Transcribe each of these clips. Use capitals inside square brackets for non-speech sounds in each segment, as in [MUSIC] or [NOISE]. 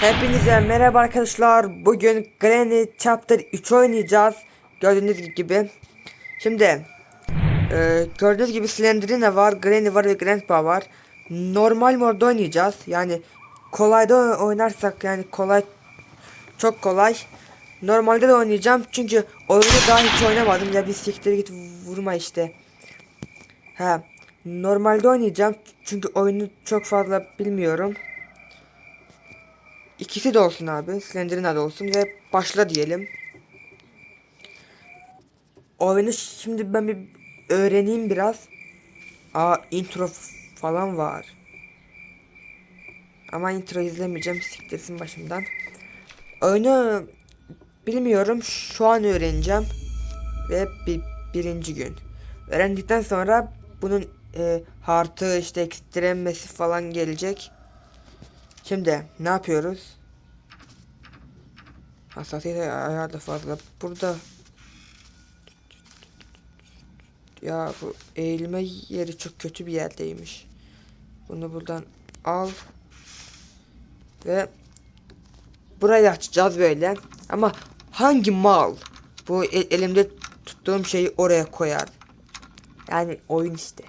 Hepinize merhaba arkadaşlar. Bugün Granny Chapter 3 oynayacağız. Gördüğünüz gibi. Şimdi e, gördüğünüz gibi Slenderina var, Granny var ve Grandpa var. Normal modda oynayacağız. Yani kolayda oynarsak yani kolay çok kolay. Normalde de oynayacağım çünkü oyunu daha hiç oynamadım ya bir siktir git vurma işte. Ha, normalde oynayacağım çünkü oyunu çok fazla bilmiyorum. İkisi de olsun abi. Slenderina da olsun ve başla diyelim. Oyunu şimdi ben bir öğreneyim biraz. Aa intro falan var. Ama intro izlemeyeceğim. Siktirsin başımdan. Oyunu bilmiyorum. Şu an öğreneceğim. Ve bir, birinci gün. Öğrendikten sonra bunun e, hartı işte ekstremesi falan gelecek. Şimdi ne yapıyoruz? Hassasiyet ayarı da fazla. Burada ya bu eğilme yeri çok kötü bir yerdeymiş. Bunu buradan al ve burayı açacağız böyle. Ama hangi mal bu el- elimde tuttuğum şeyi oraya koyar? Yani oyun işte.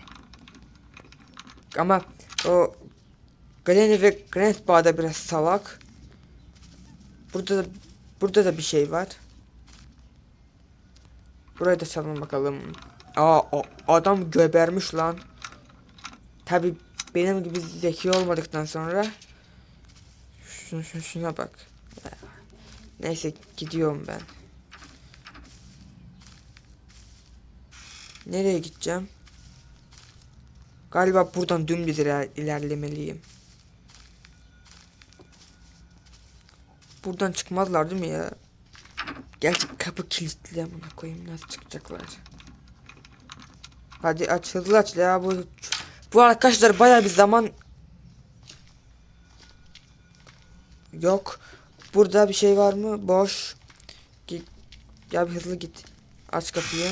Ama o Granny ve Grandpa da biraz salak. Burada da, burada da bir şey var. Burayı da çalalım bakalım. Aa o adam göbermiş lan. Tabi benim gibi zeki olmadıktan sonra şuna, şuna, şuna bak. Neyse gidiyorum ben. Nereye gideceğim? Galiba buradan dümdüz iler- ilerlemeliyim. Buradan çıkmazlar değil mi ya? Gerçi kapı kilitli amına koyayım nasıl çıkacaklar? Hadi aç hızlı aç ya bu bu arkadaşlar baya bir zaman yok. Burada bir şey var mı? Boş. Git. Ya bir hızlı git. Aç kapıyı.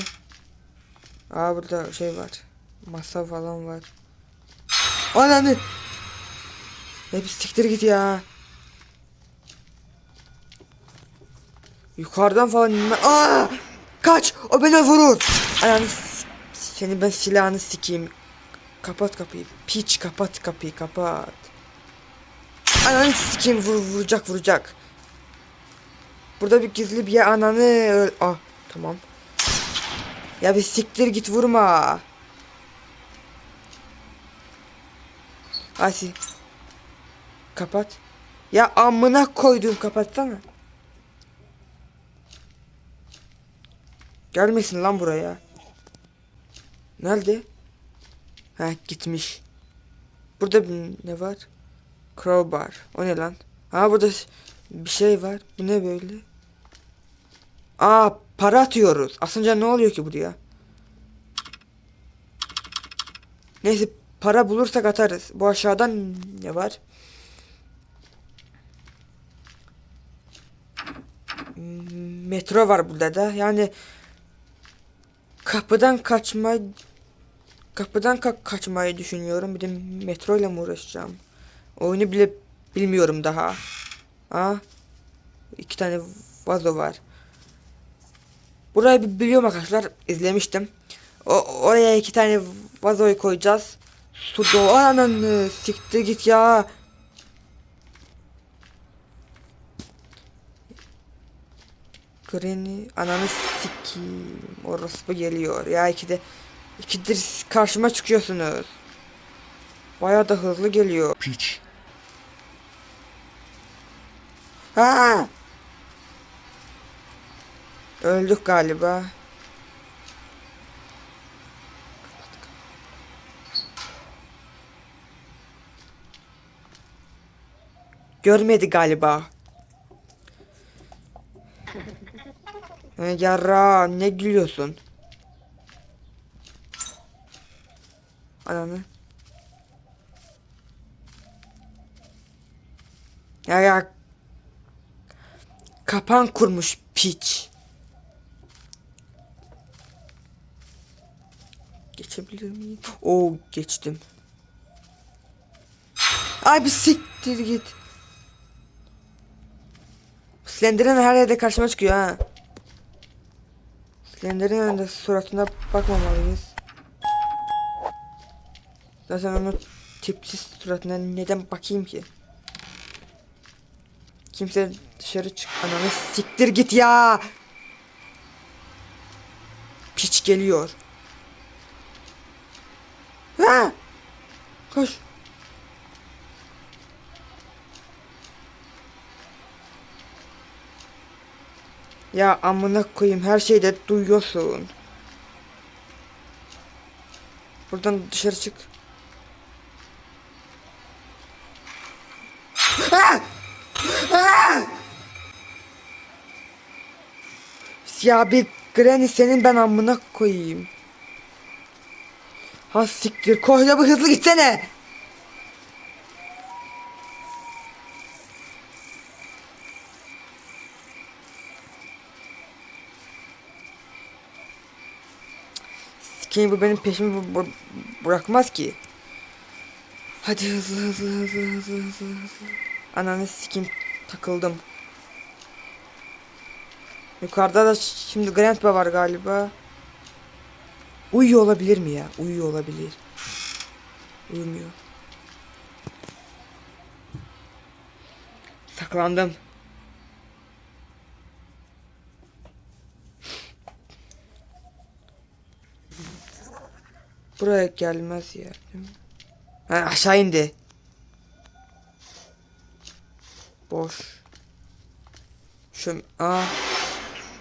Aa burada şey var. Masa falan var. Ananı. Bir siktir git ya. Yukarıdan falan inme. Aa! Kaç! O beni vurur. S- seni ben silahını sikeyim. Kapat kapıyı. Piç kapat kapıyı kapat. Ananı sikeyim vur, vuracak vuracak. Burada bir gizli bir yer ananı öl. Ah tamam. Ya bir siktir git vurma. Asi. Kapat. Ya amına koydum kapatsana. Gelmesin lan buraya. Nerede? Ha gitmiş. Burada ne var? Crowbar. O ne lan? Ha burada bir şey var. Bu ne böyle? Aa para atıyoruz. Aslında ne oluyor ki buraya? Neyse para bulursak atarız. Bu aşağıdan ne var? Hmm, Metro var burada da. Yani kapıdan kaçma kapıdan ka- kaçmayı düşünüyorum. Bir de metro ile mi uğraşacağım? Oyunu bile bilmiyorum daha. Aa, iki tane vazo var. Burayı bi- biliyorum arkadaşlar. izlemiştim. O oraya iki tane vazoyu koyacağız. Su dolu. Ananı siktir git ya. Granny ananı sikeyim. Orospu geliyor. Ya iki de ikidir karşıma çıkıyorsunuz. Bayağı da hızlı geliyor. Piç. Ha! Öldük galiba. Görmedi galiba. Ha, Yarra ne gülüyorsun? Ananı. Ya ya Kapan kurmuş piç. Geçebilir miyim? Oo geçtim. Ay bir siktir git. Slender'ın her yerde karşıma çıkıyor ha. Slender'ın de suratına bakmamalıyız. Zaten onun tipsiz suratına neden bakayım ki? Kimse dışarı çık. Ananı siktir git ya. Piç geliyor. Ha! Koş. Ya amına koyayım her şeyde duyuyorsun. Buradan dışarı çık. Ah! Ya bir Granny senin ben amına koyayım. Ha siktir koş da bir hızlı gitsene. Bu benim peşimi bırakmaz ki. Hadi hızlı hızlı hızlı hızlı hızlı hızlı. Ananı sikeyim takıldım. Yukarıda da şimdi Grandpa var galiba. Uyuyor olabilir mi ya? Uyuyor olabilir. Uyumuyor. Saklandım. Buraya gelmez ya. Ha, aşağı indi. Boş. Şu aa.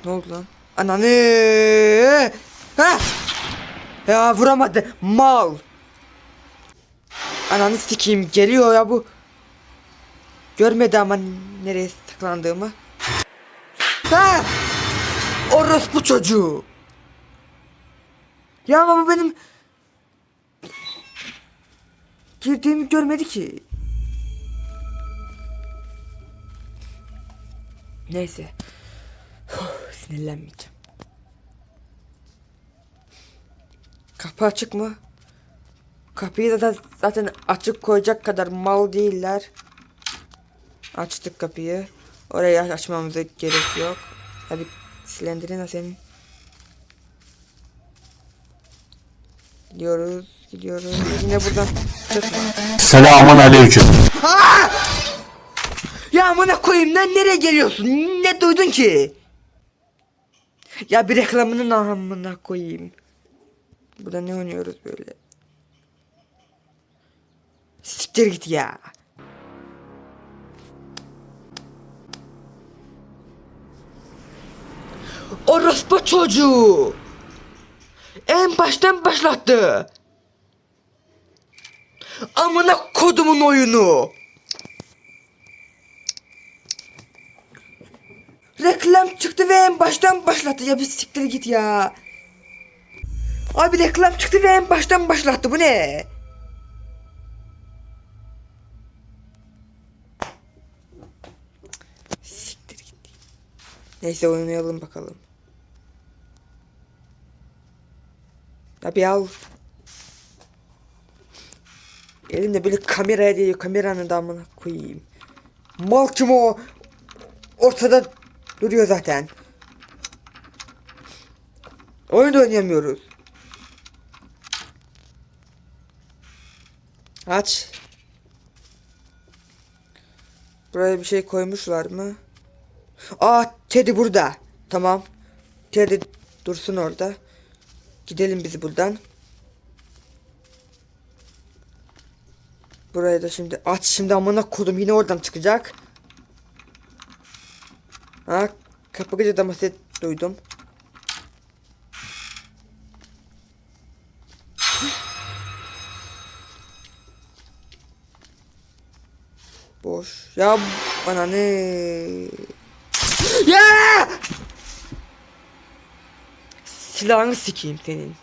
Ne oldu lan? Ananı! Ha! Ya vuramadı. Mal. Ananı sikeyim geliyor ya bu. Görmedi ama nereye saklandığımı. Ha! Orospu çocuğu. Ya ama benim girdiğimi görmedi ki. Neyse. [SIGHS] Sinirlenmeyeceğim. Kapı açık mı? Kapıyı da zaten açık koyacak kadar mal değiller. Açtık kapıyı. Orayı açmamıza gerek yok. Tabi Slenderina senin. Gidiyoruz, gidiyoruz. Yine buradan. Selamun aleyküm. Ya amına koyayım lan nereye geliyorsun? Ne duydun ki? Ya bir reklamının amına koyayım. Burada ne oynuyoruz böyle? Siktir git ya. Orospu çocuğu. En baştan başlattı. Amına kodumun oyunu. Reklam çıktı ve en baştan başlattı. Ya bir siktir git ya. Abi reklam çıktı ve en baştan başlattı. Bu ne? Siktir git. Neyse oynayalım bakalım. Ya bir al. Elimde böyle kameraya değil kameranın damına koyayım. Mal kim o? Ortada duruyor zaten. Oyun da oynayamıyoruz. Aç. Buraya bir şey koymuşlar mı? Aa Teddy burada. Tamam. Teddy dursun orada. Gidelim biz buradan. Buraya da şimdi aç şimdi amına kodum yine oradan çıkacak. Ha kapı gıcırdaması duydum. Boş. Ya bana ne? Ya! Silahını sikeyim senin.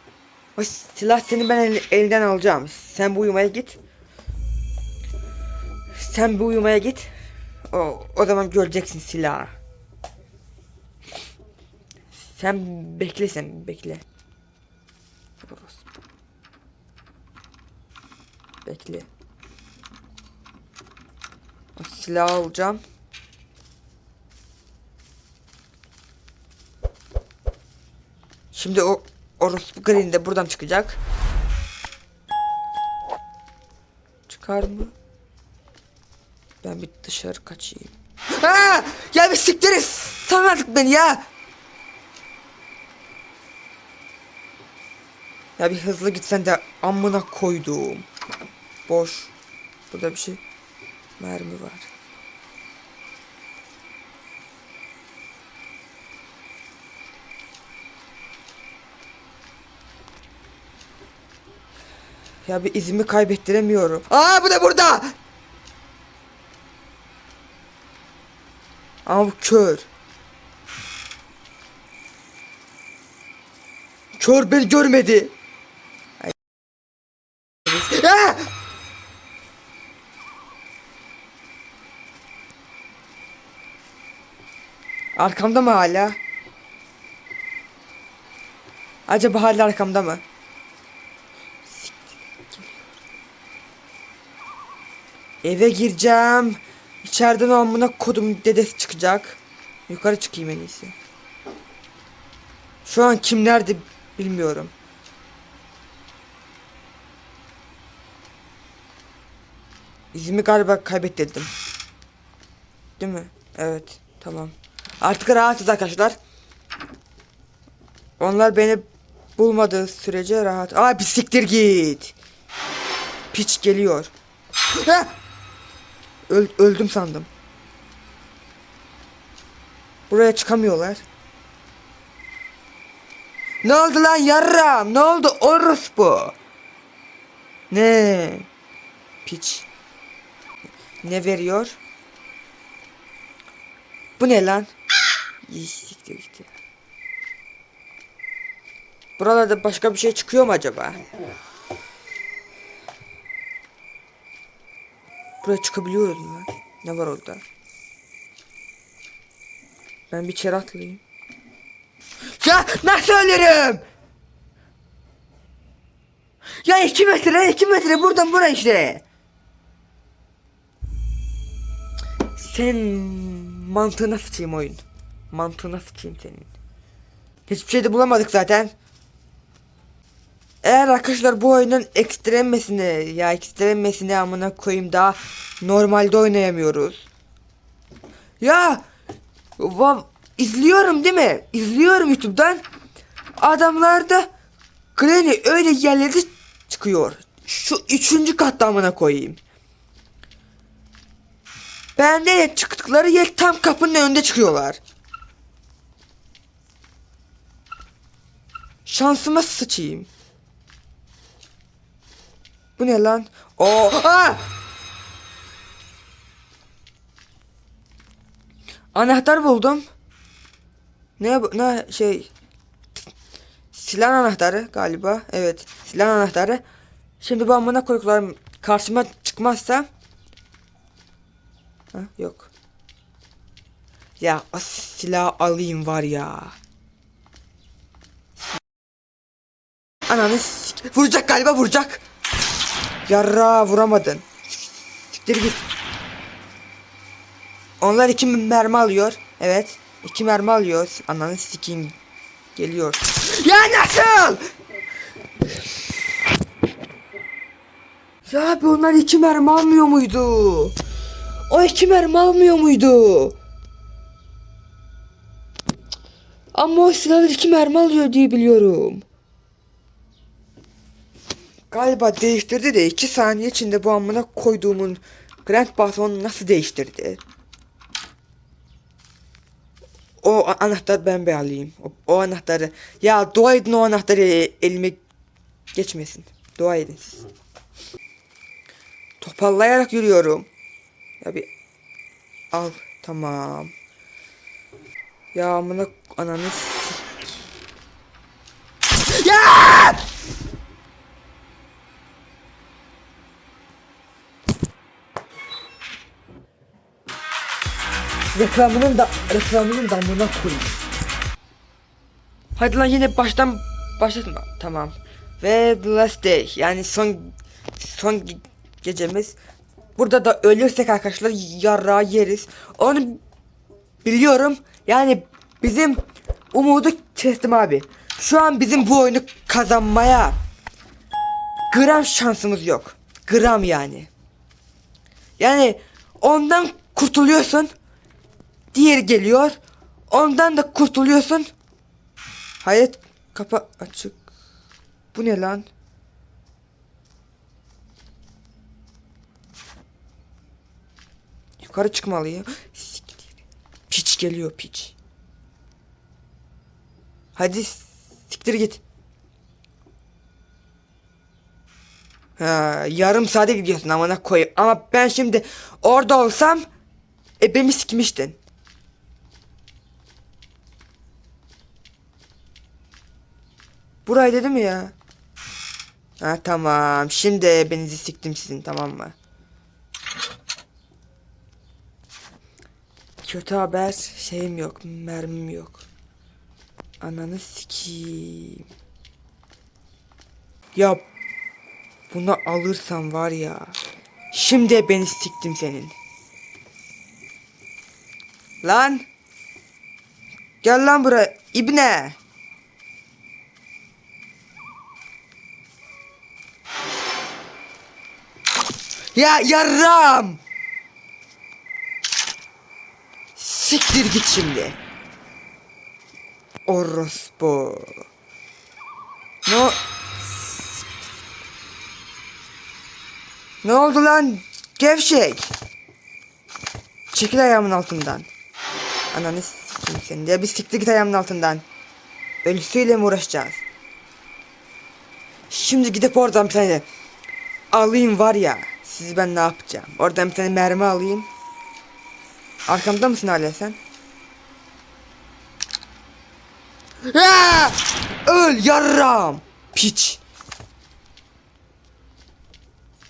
O silah seni ben el- elinden alacağım. Sen bu uyumaya git. Sen bir uyumaya git. O, o zaman göreceksin silahı. Sen bekle sen bekle. Bekle. O silahı alacağım. Şimdi o orospu green de buradan çıkacak. Çıkar mı? Ben bir dışarı kaçayım. Aa! Ya bir siktiriz. Sana artık beni ya. Ya bir hızlı gitsen de amına koydum. Boş. Burada bir şey. Mermi var. Ya bir izimi kaybettiremiyorum. Aa bu da burada. Ama bu kör. Kör beni görmedi. Aa! Arkamda mı hala? Acaba hala arkamda mı? Eve gireceğim. İçeriden o amına kodum dedesi çıkacak. Yukarı çıkayım en iyisi. Şu an kim nerede bilmiyorum. İzimi galiba kaybettirdim. Değil mi? Evet. Tamam. Artık rahatız arkadaşlar. Onlar beni bulmadığı sürece rahat. Aa bir siktir git. Piç geliyor. Heh! Öl- öldüm sandım. Buraya çıkamıyorlar. Ne oldu lan yarram? Ne oldu orospu? Ne? Piç. Ne veriyor? Bu ne lan? Siktir gitti. Buralarda başka bir şey çıkıyor mu acaba? Buraya çıkabiliyoruz mu? lan? Ne var orada? Ben bir içeri atlayayım. Ya nasıl ölürüm? Ya iki metre iki metre buradan buraya işte. Senin mantığına sıçayım oyun. Mantığına sıçayım senin. Hiçbir şey de bulamadık zaten. Eğer arkadaşlar bu oyunun ekstremesini ya ekstremesini amına koyayım daha normalde oynayamıyoruz. Ya va, izliyorum değil mi? İzliyorum YouTube'dan. Adamlarda Granny öyle yerlerde çıkıyor. Şu üçüncü katta amına koyayım. Bende de çıktıkları yer tam kapının önünde çıkıyorlar. Şansıma sıçayım. Bu ne lan? Oo! Aa! Anahtar buldum. Ne? Ne şey? Silah anahtarı galiba. Evet. Silah anahtarı. Şimdi bu amına koyduklarım karşıma çıkmazsa Ha, yok. Ya silah alayım var ya. Ananı Vuracak galiba vuracak. Yarra vuramadın. Siktir git. Onlar iki mermi alıyor. Evet. iki mermi alıyor. Ananı sikeyim. Geliyor. Ya nasıl? Ya abi onlar iki mermi almıyor muydu? O iki mermi almıyor muydu? Ama o silahlar iki mermi alıyor diye biliyorum. Galiba değiştirdi de iki saniye içinde bu amına koyduğumun Grand Baton nasıl değiştirdi? O anahtar ben bir alayım. O, o anahtarı. Ya dua edin o anahtarı e- elime geçmesin. Dua edin siz. Topallayarak yürüyorum. Ya bir al tamam. Ya amına ananı Ya! Reklamının da reklamının da amına koyayım. Hadi lan yine baştan başlatma. Tamam. Ve the last day yani son son ge- gecemiz. Burada da ölürsek arkadaşlar yarra yeriz. Onu biliyorum. Yani bizim umudu kestim abi. Şu an bizim bu oyunu kazanmaya gram şansımız yok. Gram yani. Yani ondan kurtuluyorsun. Diğer geliyor. Ondan da kurtuluyorsun. Hayat kapa açık. Bu ne lan? Yukarı çıkmalıyım. Piç geliyor piç. Hadi siktir git. Ha, yarım saate gidiyorsun amına koyayım. Ama ben şimdi orada olsam ebemi sikmiştin. Burayı dedi mi ya? Ha tamam. Şimdi ebenizi siktim sizin tamam mı? Kötü haber şeyim yok, mermim yok. Ananı sikeyim. Ya bunu alırsam var ya. Şimdi beni siktim senin. Lan. Gel lan buraya ibne. Ya yarram. Siktir git şimdi. Orospu. No. Ne oldu lan? Gevşek. Çekil ayağımın altından. Ananı sikeyim seni. Ya bir siktir git ayağımın altından. Ölüsüyle mi uğraşacağız? Şimdi gidip oradan bir tane alayım var ya. Sizi ben ne yapacağım? Oradan bir tane mermi alayım. Arkamda mısın hala sen? Aa! Öl yarram. Piç.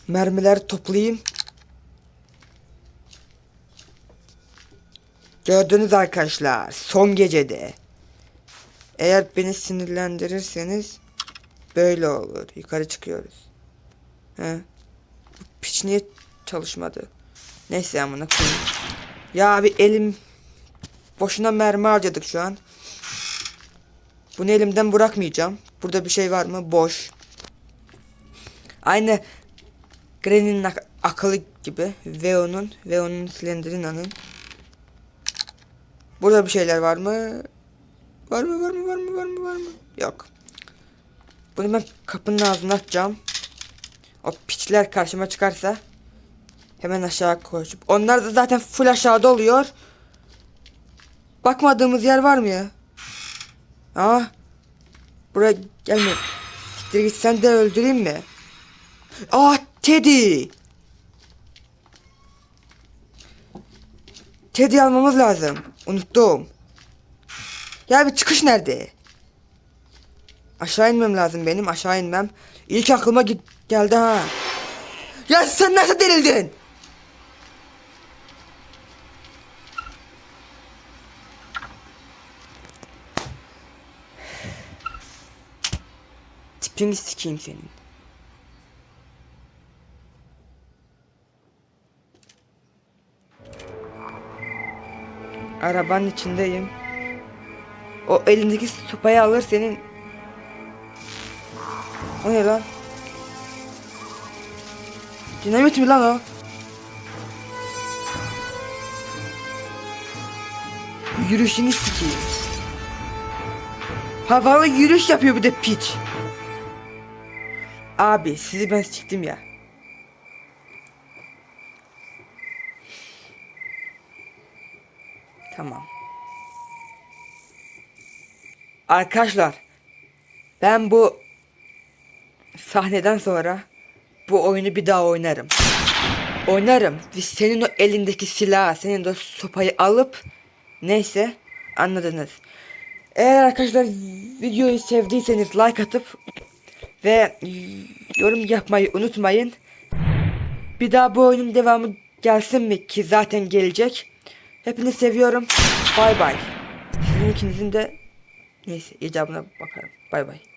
Mermiler toplayayım. Gördünüz arkadaşlar son gecede. Eğer beni sinirlendirirseniz böyle olur. Yukarı çıkıyoruz. He. Piç niye çalışmadı? Neyse amına koyayım. Ya bir elim boşuna mermi harcadık şu an. Bunu elimden bırakmayacağım. Burada bir şey var mı? Boş. Aynı Granny'nin ak- akıllı gibi. Veo'nun, Veo'nun Slenderina'nın. Burada bir şeyler var mı? Var mı, var mı, var mı, var mı, var mı? Yok. Bunu ben kapının ağzına atacağım. O piçler karşıma çıkarsa hemen aşağı koşup. Onlar da zaten full aşağıda oluyor. Bakmadığımız yer var mı ya? Aa. Buraya gelme. Siktir git sen de öldüreyim mi? Aa Teddy. Teddy almamız lazım. Unuttum. Ya bir çıkış nerede? Aşağı inmem lazım benim. Aşağı inmem. İlk aklıma git geldi ha. Ya sen nasıl delildin? Tipini sikeyim senin. Arabanın içindeyim. O elindeki sopayı alır senin. O ne lan? Dinamit mi lan o? Yürüyüşünü sikeyim. Havalı yürüyüş yapıyor bir de piç. Abi sizi ben siktim ya. Tamam. Arkadaşlar ben bu sahneden sonra bu oyunu bir daha oynarım. Oynarım. Ve senin o elindeki silahı, senin de sopayı alıp neyse anladınız. Eğer arkadaşlar videoyu sevdiyseniz like atıp ve yorum yapmayı unutmayın. Bir daha bu oyunun devamı gelsin mi ki zaten gelecek. Hepinizi seviyorum. Bay bay. Sizin ikinizin de neyse icabına bakarım. Bay bay.